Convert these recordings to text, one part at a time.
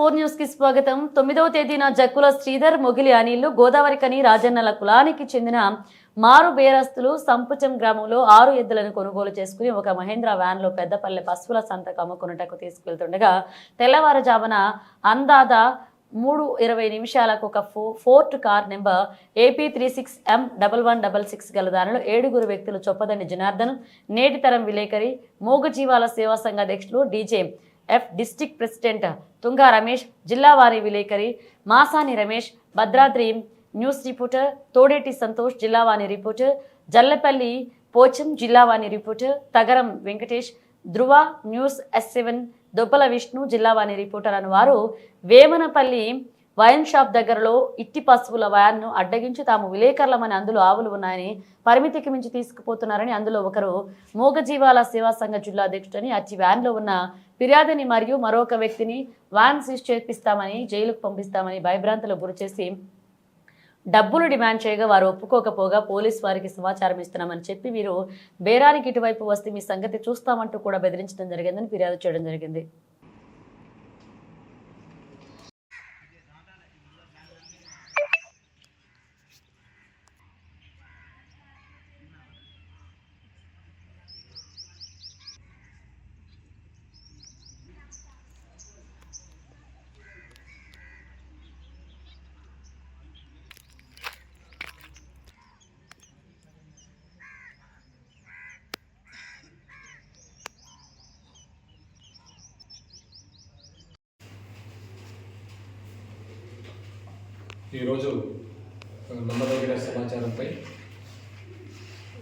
Four న్యూస్కి స్వాగతం. తొమ్మిదవ తేదీన జక్కుల శ్రీధర్ మొగిలి అనిల్లు గోదావరి కని రాజన్నల కులానికి చెందిన మారు బేరస్తులు సంపుచం గ్రామంలో ఆరు ఎద్దులను కొనుగోలు చేసుకుని ఒక మహేంద్ర వ్యాన్లో పెద్దపల్లె పశువుల సంతకు అమ్ముకున్నటకు తీసుకెళ్తుండగా తెల్లవారుజామున అందాద మూడు ఇరవై నిమిషాలకు ఒక ఫో Ford car number AP three six M double one double six గల దానిలో ఏడుగురు వ్యక్తులు చొప్పదండి జనార్దన్ నేటి తరం విలేకరి మూగజీవాల సేవా సంఘ అధ్యక్షులు DJ F district president తుంగా Ramesh జిల్లావారి విలేకరి Masani Ramesh Bhadradri news reporter Thodeti Santosh Jillavani reporter Jallapalli Pocham Jillavani reporter Thagaram Venkatesh Dhruva news S seven Dobbala Vishnu Jillavani reporter అని వారు వేమనపల్లి వైన్ షాప్ దగ్గరలో ఇట్టి పశువుల వ్యాన్ను అడ్డగించి తాము విలేకరులమని అందులో ఆవులు ఉన్నాయని పరిమితికి మించి తీసుకుపోతున్నారని అందులో ఒకరు మూగజీవాల సేవా సంఘ జిల్లా అధ్యక్షుడని అట్టి వ్యాన్లో ఉన్న ఫిర్యాదుని మరియు మరొక వ్యక్తిని వ్యాన్ సీజ్ చేపిస్తామని జైలుకు పంపిస్తామని భయభ్రాంతులకు గురిచేసి డబ్బులు డిమాండ్ చేయగా వారు ఒప్పుకోకపోగా పోలీస్ వారికి సమాచారం ఇస్తున్నామని చెప్పి వీరు బేరానికి ఇటువైపు వస్తే మీ సంగతి చూస్తామంటూ కూడా బెదిరించడం జరిగిందని ఫిర్యాదు చేయడం జరిగింది. ఈరోజు నమ్మదగిన సమాచారంపై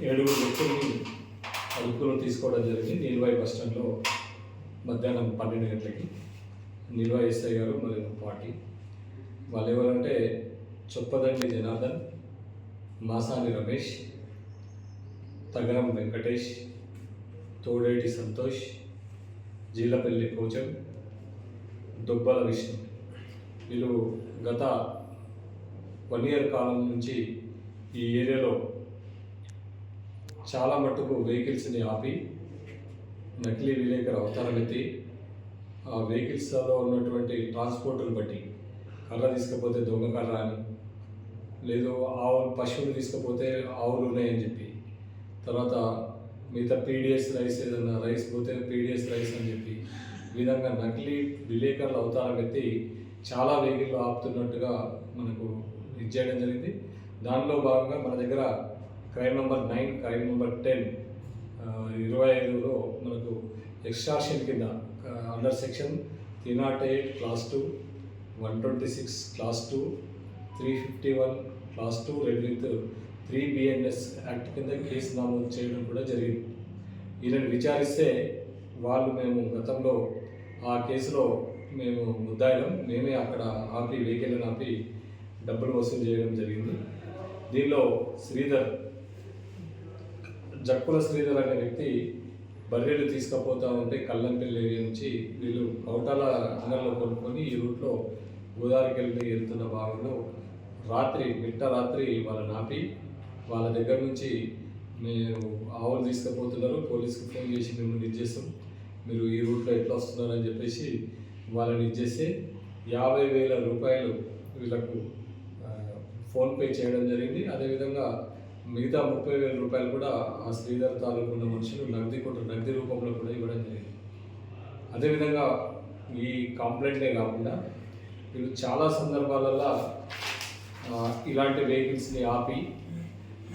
ఏడుగురు వ్యక్తుల్ని అదుపులో తీసుకోవడం జరిగింది. నిల్వాయి బస్ స్టాండ్లో మధ్యాహ్నం పన్నెండు గంటలకి. నీల్వాయి ఎస్ఐ గారు మరియు పార్టీ వాళ్ళు ఎవరంటే చొప్పదండి జనార్దన్ మాసాని రమేష్ తగరం వెంకటేష్ తోడేటి సంతోష్ జీలపల్లి పోచం దుబ్బల విష్ణు. వీళ్ళు గత వన్ ఇయర్ కాలం నుంచి ఈ ఏరియాలో చాలా మట్టుకు వెహికల్స్ని ఆపి నకిలీ విలేకరు అవతారం ఎత్తి ఆ వెహికల్స్లో ఉన్నటువంటి ట్రాన్స్పోర్టులు బట్టి కర్ర తీసుకపోతే దొంగ కర్ర అని లేదు ఆవులు పశువులు తీసుకపోతే ఆవులు ఉన్నాయని చెప్పి తర్వాత మిగతా పీడిఎస్ రైస్ ఏదన్నా రైస్ పోతే పీడిఎస్ రైస్ అని చెప్పి ఈ విధంగా నకిలీ విలేకరులు అవతారం ఎత్తి చాలా వెహికల్ ఆపుతున్నట్టుగా మనకు ఇది చేయడం జరిగింది. దానిలో భాగంగా మన దగ్గర crime number nine crime number ten ఇరవై ఐదులో మనకు ఎక్స్ట్రాషన్ కింద under section three not eight clause two one twenty six clause two three fifty one clause two read with three BNS act కింద కేసు నమోదు చేయడం కూడా జరిగింది. ఈయనను విచారిస్తే వాళ్ళు మేము గతంలో ఆ కేసులో మేము ముద్దాయిలం. మేమే అక్కడ ఆపి వెహికల్ని ఆపి డబ్బులు వసూలు చేయడం జరిగింది. దీనిలో శ్రీధర్ జక్కుల శ్రీధర్ అనే వ్యక్తి బర్రెలు తీసుకుపోతా ఉంటే కల్లంపల్లి ఏరియా నుంచి వీళ్ళు కౌటాల అంగంలో కొనుక్కొని ఈ రూట్లో గోదావరికి వెళ్ళి వెళ్తున్న భాగంలో రాత్రి మిట్ట రాత్రి వాళ్ళని ఆపి వాళ్ళ దగ్గర నుంచి మీరు ఆవులు తీసుకుపోతున్నారు. పోలీస్కి ఫోన్ చేసి మిమ్మల్ని ఇచ్చేస్తాం మీరు ఈ రూట్లో ఎట్లా వస్తున్నారని చెప్పేసి వాళ్ళని ఇచ్చేసి యాభై వేల రూపాయలు వీళ్ళకు ఫోన్పే చేయడం జరిగింది. అదేవిధంగా మిగతా ముప్పై వేల రూపాయలు కూడా ఆ శ్రీధర్ తాలూకు ఉన్న మనుషులు నగది కొట్టు నగది రూపంలో కూడా ఇవ్వడం జరిగింది. అదేవిధంగా ఈ కంప్లైంటే కాకుండా వీళ్ళు చాలా సందర్భాలలో ఇలాంటి వెహికల్స్ని ఆపి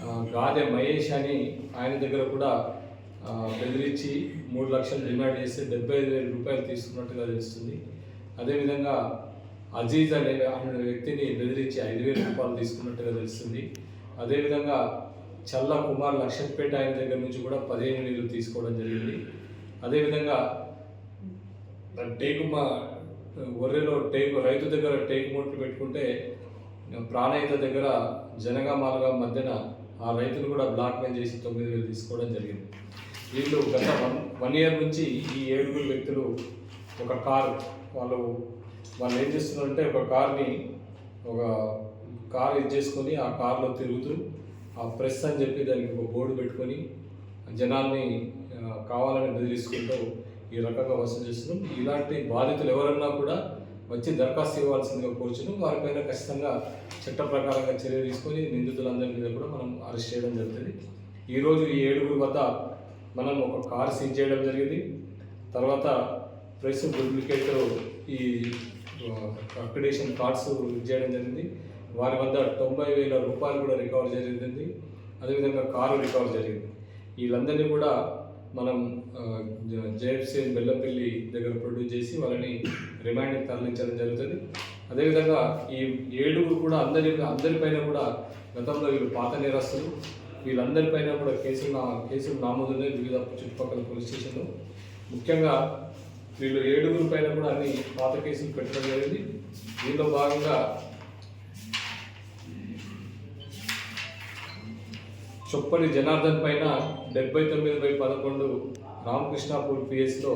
గాదే గాదె మహేష్ అని ఆయన దగ్గర కూడా బెదిరించి మూడు లక్షలు డిమాండ్ చేస్తే డెబ్బై ఐదు వేల రూపాయలు తీసుకున్నట్టుగా తెలుస్తుంది. అదేవిధంగా అజీజ్ అనే అనే వ్యక్తిని బెదిరించి ఐదు వేల రూపాయలు తీసుకున్నట్టుగా తెలుస్తుంది. అదేవిధంగా చల్ల కుమార్ లక్షపేట ఆయన దగ్గర నుంచి కూడా పదిహేను వేలు తీసుకోవడం జరిగింది. అదేవిధంగా టేకు మా ఒర్రెలో టేకు రైతు దగ్గర టేకు మూట్లు పెట్టుకుంటే ప్రాణయిత దగ్గర జనగామాలుగా మధ్యన ఆ రైతును కూడా బ్లాక్ మెయిన్ చేసి తొమ్మిది వేలు తీసుకోవడం జరిగింది. వీళ్ళు గత వన్ వన్ ఇయర్ నుంచి ఈ ఏడుగురు వ్యక్తులు ఒక కారు వాళ్ళు వాళ్ళు ఏం చేస్తున్నారంటే ఒక కార్ని ఒక కార్ ఇది చేసుకొని ఆ కార్లో తిరుగుతూ ఆ ప్రెస్ అని చెప్పి దానికి ఒక బోర్డు పెట్టుకొని జనాల్ని కావాలని బెదిరిస్తుంటూ ఈ రకంగా వసూలు చేస్తున్నాం. ఇలాంటి బాధితులు ఎవరన్నా కూడా వచ్చి దరఖాస్తు ఇవ్వాల్సిందిగా కోరుచున్నాం. వారిపైన ఖచ్చితంగా చట్ట ప్రకారంగా చర్య తీసుకొని నిందితులందరి మీద కూడా మనం అరెస్ట్ చేయడం జరుగుతుంది. ఈరోజు ఈ ఏడుగురు వద్ద మనం ఒక కార్ సీజ్ చేయడం జరిగింది. తర్వాత ప్రెస్ డూప్లికేట్ ఈ అక్రిడేషన్ కార్డ్స్ చేయడం జరిగింది. వారి వద్ద తొంభై వేల రూపాయలు కూడా రికవర్ జరిగింది. అదేవిధంగా కారు రికవర్ జరిగింది. వీళ్ళందరినీ కూడా మనం జేఎఫ్సీ బెల్లపల్లి దగ్గర ప్రొడ్యూస్ చేసి వాళ్ళని రిమాండ్కి తరలించడం జరుగుతుంది. అదేవిధంగా ఈ ఏడుగురు కూడా అందరి అందరిపైన కూడా గతంలో వీళ్ళు పాత నేరస్తులు వీళ్ళందరిపైన కూడా కేసులు నా- కేసులు నామోదున్నాయి వివిధ చుట్టుపక్కల పోలీస్ స్టేషన్లో. ముఖ్యంగా వీళ్ళు ఏడుగురు పైన కూడా అన్ని పాత కేసులు పెట్టడం జరిగింది. దీనిలో భాగంగా చొప్పని జనార్దన్ పైన డెబ్బై తొమ్మిది బై పదకొండు రామకృష్ణాపూర్ పిఎస్లో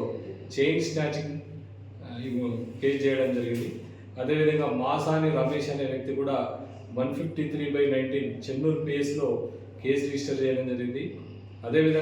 చైన్ స్నాచింగ్ కేసు చేయడం జరిగింది. అదేవిధంగా మాసాని రమేష్ అనే వ్యక్తి కూడా one fifty three by nineteen Chennur పిఎస్లో case register చేయడం జరిగింది. అదేవిధంగా